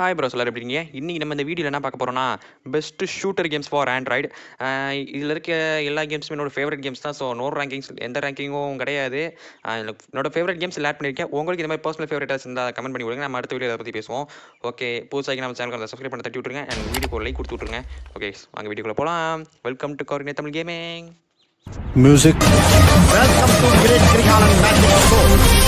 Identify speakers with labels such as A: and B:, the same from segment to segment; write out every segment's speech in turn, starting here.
A: Hi bros எல்லாரும் எப்படி இருக்கீங்க? இன்றைக்கி நம்ம இந்த வீடியோவில் என்ன பார்க்க போகிறோம்னா best shooter games for Android இதில் இருக்க எல்லா கேம்ஸுமே என்னோட ஃபேவரட் கேம்ஸ் தான். ஸோ நோ ரேங்கிங்ஸ் எந்த ரேங்கிங்கும் கிடையாது. ஆஹ் இதுல என்னோட ஃபேவரட் கேம்ஸ் ஆட் பண்ணியிருக்கேன் உங்களுக்கு இந்த மாதிரி பர்சனல் ஃபேவரட்டாக இருந்தால் கமெண்ட் பண்ணி விடுங்க. நம்ம அடுத்த வீடியோ அதை பற்றி பேசுவோம். ஓகே புதுசாக நம்ம சேனலுக்கு சப்ஸ்கிரைப் பண்ண தட்டி விட்ருங்க அண்ட் வீடியோக்கு லைக் கொடுத்து விட்ருங்க ஓகே வாங்க வீடியோக்குள்ளே போகலாம் welcome to கவரினே Tamil gaming
B: Music.
C: Welcome to Great Grihalan Magic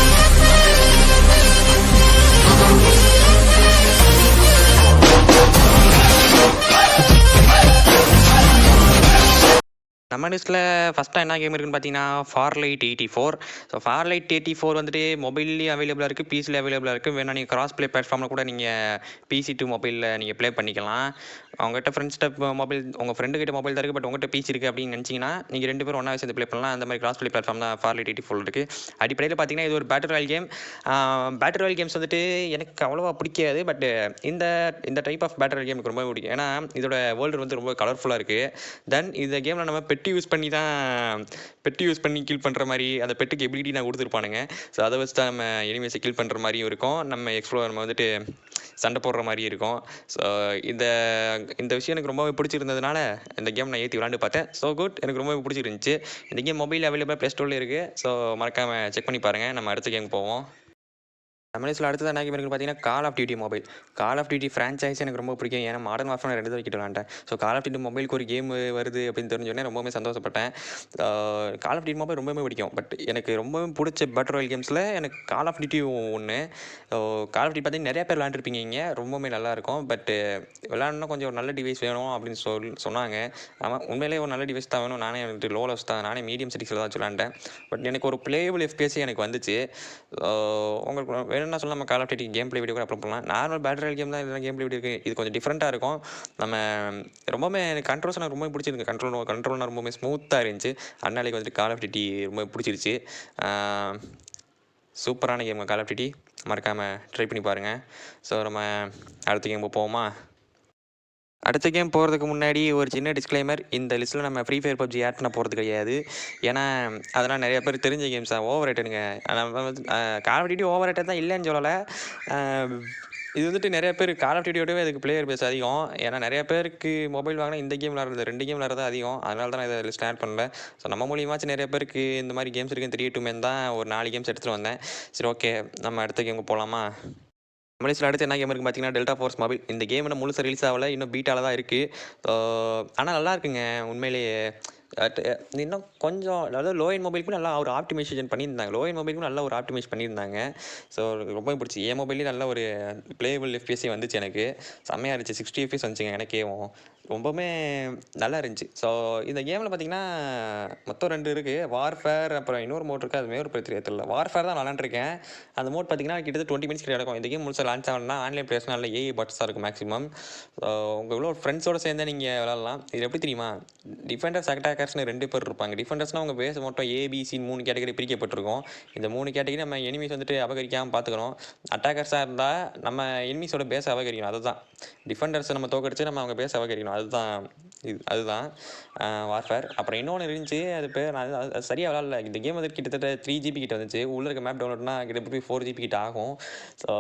A: நம்ம ஃபஸ்ட்டாக என்ன கேம் இருக்குன்னு பார்த்தீங்கன்னா Farlight eighty four so Farlight eighty four வந்துட்டு மொபைல்லேயும் அவைலபிளாக இருக்குது பிசியில் அவைலபிளாக இருக்குது வேணா நீங்கள் கிராஸ் ப்ளே பிளாட்ஃபார்மில் கூட நீங்கள் பிசி டு மொபைலில் நீங்கள் ப்ளே பண்ணிக்கலாம். அவங்ககிட்ட ஃப்ரெண்ட்ஸ்கிட்ட மொபைல் உங்கள் ஃப்ரெண்டு கிட்ட மொபைல் தான் இருக்குது பட் உங்கள்கிட்ட பிசி இருக்குது அப்படின்னு நினச்சிங்கன்னா நீங்கள் ரெண்டு பேரும் ஒன்றா சேர்ந்து ப்ளே பண்ணலாம். அந்த மாதிரி கிராஸ் ப்ளே பிளாட்ஃபார்ம் தான் ஃபார்லைட் எயிட்டி ஃபோர் இருக்குது அடிப்படையில் பார்த்தீங்கன்னா இது ஒரு battle royale game battle royale games வந்துட்டு எனக்கு அவ்வளோவா பிடிக்காது பட் இந்த இந்த டைப் ஆஃப் பேட்டர் கேம் எனக்கு ரொம்ப பிடிக்கும். ஏன்னா இதோட வேர்ல்டு வந்து ரொம்ப கலர்ஃபுல்லாக இருக்குது தென் இந்த கேமில் நம்ம பெட்டி யூஸ் பண்ணி தான் பெட்டு யூஸ் பண்ணி கில் பண்ணுற மாதிரி அந்த பெட்டுக்கு எபிலிட்டி நான் கொடுத்துருப்பானுங்க. ஸோ அதை வச்சு தான் நம்ம எனிமேஸை கில் பண்ணுற மாதிரியும் இருக்கும். நம்ம எக்ஸ்ப்ளோர் நம்ம வந்துட்டு சண்டை போடுற மாதிரி இருக்கும். ஸோ இந்த இந்த விஷயம் எனக்கு ரொம்பவே பிடிச்சிருந்ததுனால இந்த கேம் நான் ஏற்றி விளாண்டு பார்த்தேன். ஸோ குட் எனக்கு ரொம்பவே பிடிச்சிருந்துச்சு. இந்த கேம் மொபைல் அவைலபிளாக ப்ளே ஸ்டோரில் இருக்குது ஸோ மறக்காமல் செக் பண்ணி பாருங்கள் நம்ம அடுத்த கேம் போவோம். நம்ம அடுத்தது என்ன கேம் இருக்குன்னு பார்த்தீங்கன்னா Call of Duty mobile Call of Duty franchise எனக்கு ரொம்ப பிடிக்கும். ஏன்னா மாடர்ன் வார்ஃபேர் ரெண்டு வைக்கிட்டு விளாண்டேன் ஸோ கால் ஆஃப் டியூட்டி மொபைலுக்கு ஒரு கேம் வருது அப்படின்னு தெரிஞ்சோடனே ரொம்பவே சந்தோஷப்பட்டேன். கால் ஆஃப் டியூட்டி மொபைல் ரொம்பவே பிடிக்கும். பட் எனக்கு ரொம்பவே பிடிச்ச பேட்டர் ராயல் கேம்ஸில் எனக்கு கால் ஆஃப் டியூட்டி ஒன்று கால் ஆஃப் டியூட்டி பார்த்தீங்கன்னா நிறைய பேர் விளாண்டுருப்பீங்க இங்கே. ரொம்பவே நல்லாயிருக்கும் பட் விளாட்ணுன்னா கொஞ்சம் ஒரு நல்ல டிவைஸ் வேணும் அப்படின்னு சொல் சொன்னாங்க. ஆமாம் உண்மையிலேயே ஒரு நல்ல டிவைஸ் தான் வேணும். நானே எனக்கு லோ லெவல்ஸ் தான். நானே மீடியம் சிட்டிஸில் தான் விளாண்டேன் பட் எனக்கு ஒரு பிளேபிள் எஃபிஎஸ் எனக்கு வந்துச்சு. உங்களுக்கு என்ன சொல்ல நம்ம Call of Duty game play video கூட அப்லோட் பண்ணலாம். நார்மல் பேட்டரி கேம் தான் இதெல்லாம் கேம் ப்ளே வீடியோ இருக்குது இது கொஞ்சம் டிஃப்ரெண்ட்டாக இருக்கும். நம்ம ரொம்பவுமே கண்ட்ரோல்ஸ் எனக்கு ரொம்ப பிடிச்சிருக்கு. கண்ட்ரோல் கண்ட்ரோல்னா ரொம்பவே ஸ்மூத்தாக இருந்துச்சு. அண்ணாலைக்கு வந்துட்டு கால் ஆஃப் டியூட்டி ரொம்ப பிடிச்சிருச்சு. சூப்பரான கேம் கால் ஆஃப் டியூட்டி மறக்காமல் ட்ரை பண்ணி பாருங்கள் ஸோ நம்ம அடுத்த கேம் போவோமா? அடுத்த கேம் போகிறதுக்கு முன்னாடி ஒரு சின்ன டிஸ்க்ளைமர் இந்த லிஸ்ட்டில் நம்ம ஃப்ரீ ஃபயர் பப்ஜி ஆட் பண்ண போகிறது கிடையாது. ஏன்னா அதெல்லாம் நிறைய பேர் தெரிஞ்ச கேம்ஸ் தான். ஓவர் ரேட்டனுங்க நம்ம கால் ஆஃப் ஓவர் ரேட்டட் தான் இல்லைன்னு சொல்லலை. இது வந்துட்டு நிறைய பேர் கால் ஆஃப் டியூட்டியோடவே அதுக்கு பிளேயர் பேஸ் அதிகம். ஏன்னா நிறைய பேருக்கு மொபைல் வாங்கினா இந்த கேம் விளாட்றது ரெண்டு கேம் விளாட்றது அதிகம். அதனால தான் நான் இதை லிஸ்ட் ஆட் பண்ணல. ஸோ நம்ம மூலியமாச்சும் நிறைய பேருக்கு இந்த மாதிரி கேம்ஸ் இருக்குன்னு தெரியட்டுமே தான் ஒரு நாலு கேம்ஸ் எடுத்துகிட்டு வந்தேன். சரி ஓகே நம்ம அடுத்த கேமுக்கு போகலாமா மலேசியில் அடுத்து என்ன கேம் இருக்குது பார்த்தீங்கன்னா டெல்டா ஃபோர்ஸ் மொபைல் இந்த கேம் இன்னும் முழுசு ரிலீஸ் ஆகலை இன்னும் பீட்டால தான் இருக்குது ஆனால் நல்லா இருக்குங்க உண்மையிலேயே. Eh, இன்னும் கொஞ்சம் அதாவது லோயன் மொபைலுக்கும் நல்லா ஒரு ஆப்டிமைசேஷன் பண்ணியிருந்தாங்க. லோயன் மொபைலுக்கும் நல்லா ஒரு ஆப்டிமைஸ் பண்ணியிருந்தாங்க. ஸோ ரொம்ப பிடிச்சி. ஏ மொபைல்லேயும் நல்ல ஒரு பிளேபிள் எஃபிஎஸ்சி வந்துச்சு எனக்கு. செம்மையாக இருந்துச்சு. சிக்ஸ்டி எஃபிஎஸ் வந்துச்சுங்க எனக்கேவும் ரொம்பவுமே நல்லா இருந்துச்சு. ஸோ இந்த கேமில் பார்த்தீங்கன்னா மொத்தம் ரெண்டு இருக்குது வார்ஃபேர் அப்புறம் இன்னொரு மோட் இருக்குது அதுமே ஒரு பிரச்சனை தெரியல. வார்ஃபேர் தான் விளாண்டுருக்கேன். அந்த மோட் பார்த்தீங்கன்னா கிட்டத்தட்ட டுவெண்ட்டி மினிட்ஸ் கிட்ட இருக்கும் இந்த கேம் முழுசாக லான்ச் ஆகணும்னா ஆன்லைன் பிளேஸ் நல்ல ஏஐ பட்ஸாக இருக்கும் மேக்ஸிமம் ஸோ உங்கள் இவ்வளோ ஃப்ரெண்ட்ஸோட சேர்ந்து நீங்கள் விளாட்லாம். இது எப்படி தெரியுமா? டிஃபெண்டர்ஸ் அட்டாக்கர்ஸ்னு ரெண்டு பேர் இருப்பாங்க. டிஃபெண்டர்ஸ்னால் அவங்க பேஸ் மட்டும். ஏபிசின்னு மூணு கேட்டகரி பிரிக்கப்பட்டிருக்கும். இந்த மூணு கேட்டகரி நம்ம எனிமீஸ் வந்துட்டு அபகரிக்காமல் பார்த்துக்கணும் அட்டாக்கர்ஸாக இருந்தால் நம்ம எனிமீஸோட பேச அபகரிக்கணும். அதுதான். டிஃபெண்டர்ஸை நம்ம தோக்கடிச்சு நம்ம அவங்க பேச அபகரிக்கணும். அதுதான் இது அதுதான். வார்ஃபேர் அப்புறம் இன்னொன்று இருந்துச்சு அது பேர் நான் அது- சரியாக விளாட்ல. இந்த கேம் வந்து கிட்டத்தட்ட த்ரீ ஜிபி கிட்ட வந்துச்சு. உள்ளே இருக்க மேப் டவுன்லோட்னா கிட்டத்தட்ட ஃபோர் ஜிபி கிட்ட ஆகும். ஸோ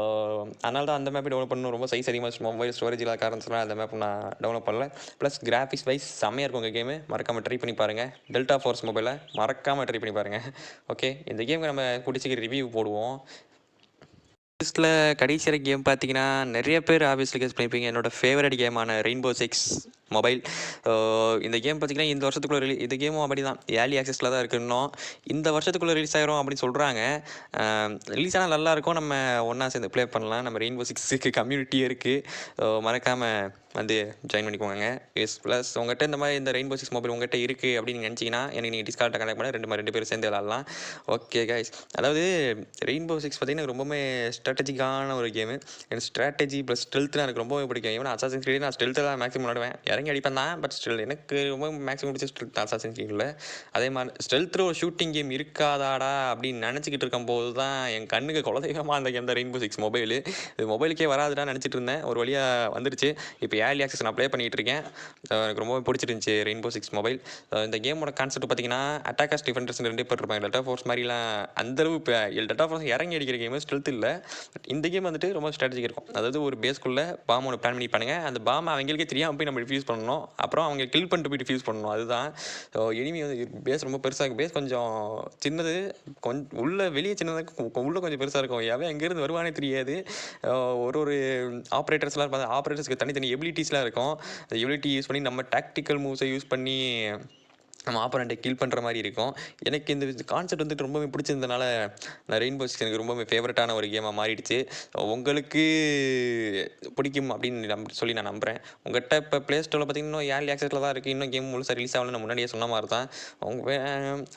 A: அதனால தான் அந்த மேப் டவுன்லோட் பண்ணணும். ரொம்ப சைஸ் அதிகமாக மொபைல் ஸ்டோரேஜ் இல்லாத காரணத்தினால அந்த மேப் நான் டவுன்லோட் பண்ணல. ப்ளஸ் கிராஃபிக்ஸ் வைஸ் செம்மையாக இருக்கும் உங்கள் கேமு மறக்காமல் ட்ரை பண்ணி பாருங்கள் டெல்டா ஃபோர்ஸ் மொபைலை மறக்காமல் ட்ரை பண்ணி பாருங்கள் ஓகே இந்த கேமுக்கு நம்ம பிடிச்சிக்கிற ரிவ்யூ போடுவோம். லிஸ்ட்டில் கடைசியாக கேம் பார்த்தீங்கன்னா நிறைய பேர் ஆஃபீஸில் கேஸ் பண்ணியிருப்பீங்க என்னோட ஃபேவரட் கேமான ரெயின்போ சிக்ஸ் மொபைல் இந்த கேம் பார்த்தீங்கன்னா இந்த வருஷத்துக்குள்ளே ரிலீ இந்த கேமும் அப்படி தான் ஏர்லி ஆக்சஸில் தான் இருக்குன்னோ இந்த வருஷத்துக்குள்ளே ரிலீஸ் ஆகிரும் அப்படின்னு சொல்கிறாங்க ரிலீஸ் ஆனால் நல்லா இருக்கும். நம்ம ஒன்றா சேர்ந்து ப்ளே பண்ணலாம். நம்ம ரெயின்போ சிக்ஸுக்கு கம்யூனிட்டியே இருக்குது மறக்காமல் வந்து ஜாயின் பண்ணிக்கோங்க. எஸ் ப்ளஸ் உங்கள்கிட்ட இந்த மாதிரி இந்த ரெயின்போ சிக்ஸ் மொபைல் உங்கள்கிட்ட இருக்குது அப்படின்னு நினச்சிங்கன்னா எனக்கு நீங்கள் டிஸ்கார்ட்டை கனெக்ட் பண்ண ரெண்டு மாதிரி ரெண்டு பேரும் சேர்ந்து விளாட்லாம் ஓகே கைஸ் அதாவது ரெயின்போ சிக்ஸ் பார்த்தீங்கன்னா எனக்கு ரொம்பவுமே ஸ்ட்ராட்டஜிக்கான ஒரு கேமு எனக்கு ஸ்ட்ராட்டஜி ப்ளஸ் ஸ்டெல்த்னா எனக்கு ரொம்பவே பிடிக்கும். ஏன்னா அசாசன் ஸ்கிரீட் நான் ஸ்டெல்த்து தான் மேக்ஸிமம் விளாடுவேன் இறங்கி அடிப்பேன் தான். பட் ஸ்டில் எனக்கு ரொம்ப மேக்ஸிமம் பிடிச்ச ஸ்டில் அசாசன் கிரீடில் அதே மாதிரி ஸ்டெல்த் ஒரு ஷூட்டிங் கேம் இருக்காதாடா அப்படின்னு நினச்சிக்கிட்டு இருக்கும் போது தான் என் கண்ணுக்கு குலதெய்வமாக அந்த கேம் தான் ரெயின்போ சிக்ஸ் மொபைல் இது மொபைலுக்கே வராதுடா நினச்சிட்டு இருந்தேன். ஒரு வழியாக வந்துருச்சு. இப்போ ஏர்லி ஆக்சஸ் நான் ப்ளே பண்ணிகிட்டு இருக்கேன். எனக்கு ரொம்ப பிடிச்சிருந்துச்சி ரெயின்போ சிக்ஸ் மொபைல் இந்த கேமோட கான்செப்ட் பார்த்தீங்கன்னா அட்டாக்கர்ஸ் டிஃபெண்டர்ஸ் ரெண்டு பேர் இருப்பாங்க. டெட்டா ஃபோர்ஸ் மாதிரிலாம் அந்தளவு இப்போ டெட்டா ஃபோர்ஸ் இறங்கி அடிக்கிற கேம் ஸ்ட்ரெல்த் இல்லை. பட் இந்த கேம் வந்துட்டு ரொம்ப ஸ்ட்ராட்டஜிக் இருக்கும். அதாவது ஒரு பேஸ்க்குள்ளே பாம் ஒன்று பிளான் பண்ணி பண்ணுங்க அந்த பாம் அவங்களுக்கே தெரியாமல் போய் நம்ம ரிஃப்யூஸ் பண்ணணும். அப்புறம் அவங்க கில் பண்ணிட்டு போய் டிஃப்யூஸ் பண்ணணும். அதுதான். ஸோ எனிமி வந்து பேஸ் ரொம்ப பெருசாக இருக்கும் பேஸ் கொஞ்சம் சின்னது. கொஞ்சம் உள்ள வெளியே சின்னதாக உள்ளே கொஞ்சம் பெருசாக இருக்கும். எவன் எங்கேருந்து வருவானே தெரியாது. ஒரு ஒரு ஆப்ரேட்டர்ஸ்லாம் இருப்பாங்க ஆப்ரேட்டர்ஸ்க்கு தனித்தனி எபிலிட்டிஸ்லாம் இருக்கும். அந்த எபிலிட்டி யூஸ் பண்ணி நம்ம டாக்டிக்கல் மூவ்ஸை யூஸ் பண்ணி நம்ம ஆப்பரண்ட்டை கில் பண்ணுற மாதிரி இருக்கும். எனக்கு இந்த கான்செப்ட் வந்துட்டு ரொம்பவே பிடிச்சிருந்தனால நான் ரெயின்போ சிக்ஸ் எனக்கு ரொம்பவே ஃபேவரட்டான ஒரு கேமாக மாறிடுச்சு. உங்களுக்கு பிடிக்கும் அப்படின்னு நம்ப சொல்லி நான் நம்புகிறேன் உங்கள்கிட்ட இப்போ ப்ளே ஸ்டோரில் பார்த்தீங்கன்னா ஏர்லி ஆக்சஸில் தான் இருக்குது இன்னும் கேம் முழுசாக ரிலீஸ் ஆகலன்னு நான் முன்னாடியே சொன்ன மாதிரி தான். உங்கள்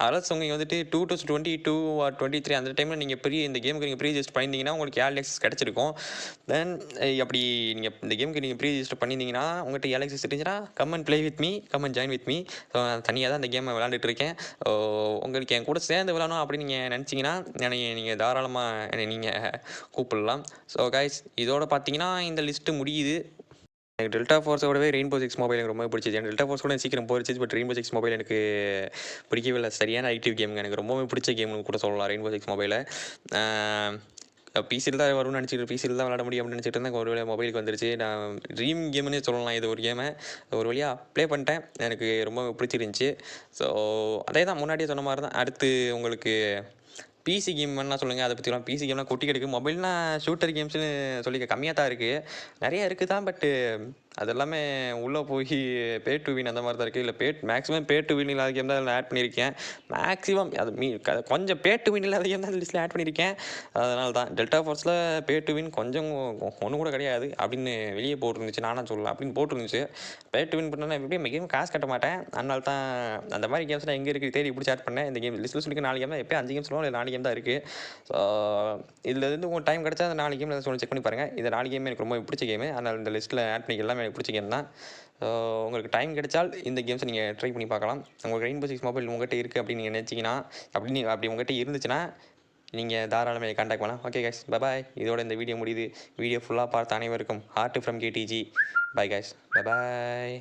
A: அரசு உங்க வந்துட்டு two to twenty two or twenty three அந்த டைமில் நீங்கள் பெரிய இந்த கேமுக்கு நீங்கள் ப்ரீ ரிஜிஸ்டர் பண்ணியிருந்தீங்கன்னா உங்களுக்கு ஏர்லி ஆக்சஸ் கிடச்சிருக்கும். தென் அப்படி நீங்கள் இந்த கேமுக்கு நீங்கள் ப்ரீ ரிஜிஸ்டர் பண்ணியிருந்தீங்கன்னா உங்கள்கிட்ட ஏர்லி ஆக்சஸ் இருந்துச்சுன்னா come and play with me come and join with me so தனியாக தனியாக தான் இந்த கேமை விளாண்டுட்டு இருக்கேன். ஸோ உங்களுக்கு என் கூட சேர்ந்து விளாடணும் அப்படின்னு நீங்கள் நினச்சிங்கன்னா என்னை நீங்கள் தாராளமாக என்னை நீங்கள் கூப்பிடலாம். ஸோ கைஸ் இதோட பார்த்தீங்கன்னா இந்த லிஸ்ட்டு முடியுது. எனக்கு டெல்டா ஃபோர்ஸோடவே ரெயின்போ சிக்ஸ் மொபைல் எனக்கு ரொம்ப பிடிச்சிச்சு எனக்கு டெல்டா ஃபோர்ஸ் கூட சீக்கிரம் போயிடுச்சு பட் ரெயின்போ சிக்ஸ் மொபைல் எனக்கு பிடிக்கவே இல்லை. சரியான ஆக்டிவ் கேம் எனக்கு ரொம்பவே பிடிச்ச கேம்னு கூட சொல்லலாம் ரெயின்போ சிக்ஸ் மொபைலை பிசியில் தான் வரும்னு நினச்சிட்டு பிசியில் தான் விளாட முடியும் அப்படின்னு நினச்சிட்டு இருந்தேன். ஒரு வழியாக மொபைலுக்கு வந்துருச்சு. நான் ட்ரீம் கேம்னே சொல்லலாம். இது ஒரு கேமை ஒரு வழியாக ப்ளே பண்ணிட்டேன். எனக்கு ரொம்ப பிடிச்சிருந்துச்சி. ஸோ அதே தான் முன்னாடியே சொன்ன மாதிரி தான். அடுத்து உங்களுக்கு பிசி கேம்னா சொல்லுங்கள் அதை பற்றிலாம் பிசி கேம்லாம் கொட்டி கிடைக்கும் மொபைல்னால் ஷூட்டர் கேம்ஸ்னு சொல்லி கம்மியாக தான் இருக்குது நிறைய இருக்குது தான் பட்டு அது எல்லாமே உள்ளே போய் பே டு வின் அந்த மாதிரி தான் இருக்குது இல்லை pay maximum pay to win இல்லாத கேம் தான் ஆட் பண்ணியிருக்கேன். மேக்ஸிமம் அது மீ கொஞ்சம் பே டு வின் இல்லாத கேம் தான் லிஸ்ட்டில் ஆட் பண்ணியிருக்கேன். அதனால தான் டெல்டா ஃபோர்ஸில் பே டு வின் கொஞ்சம் ஒன்றும் கூட கிடையாது அப்படின்னு வெளியே போட்டிருந்துச்சு நானும் சொல்லலாம் அப்படின்னு போட்டிருந்துச்சு. பே டு வின் பண்ணால் எப்படியும் கேம் காசு கட்ட மாட்டேன். அதனால தான் அந்த மாதிரி கேம்ஸ் நான் எங்கே இருக்குது தேடி இப்படி ஸ்டார்ட் பண்ணேன். இந்த கேம் லிஸ்ட்டில் சொல்லி நாலு கேம் தான் எப்போ அஞ்சு கேம் சொல்லுவோம் இல்லை நாலு கேம் தான் இருக்குது ஸோ இதில் இருந்து உங்கள் டைம் கிடச்சா அந்த நாலு கேம் சொல்லி செக் பண்ணி பாருங்கள் இந்த நாலு கேம் எனக்கு ரொம்ப பிடிச்ச கேமு அதனால் இந்த லிஸ்ட்டில் ஆட் பண்ணி எல்லாமே எனக்கு பிடிச்ச கேம் தான் உங்களுக்கு டைம் கிடைச்சால் இந்த கேம்ஸை நீங்கள் ட்ரை பண்ணி பார்க்கலாம். உங்களுக்கு ரெயின்போ சிக்ஸ் மொபைல் உங்கள்கிட்ட இருக்குது அப்படின்னு நீங்கள் நினச்சிங்கன்னா அப்படி நீ- அப்படி உங்கள்கிட்ட இருந்துச்சுன்னா நீங்கள் தாராளமாக காண்டாக்ட் பண்ணலாம். ஓகே கைஸ் பாய் இதோட இந்த வீடியோ முடியுது. வீடியோ ஃபுல்லாக பார்த்த அனைவருக்கும் heart from KDG bye guys bye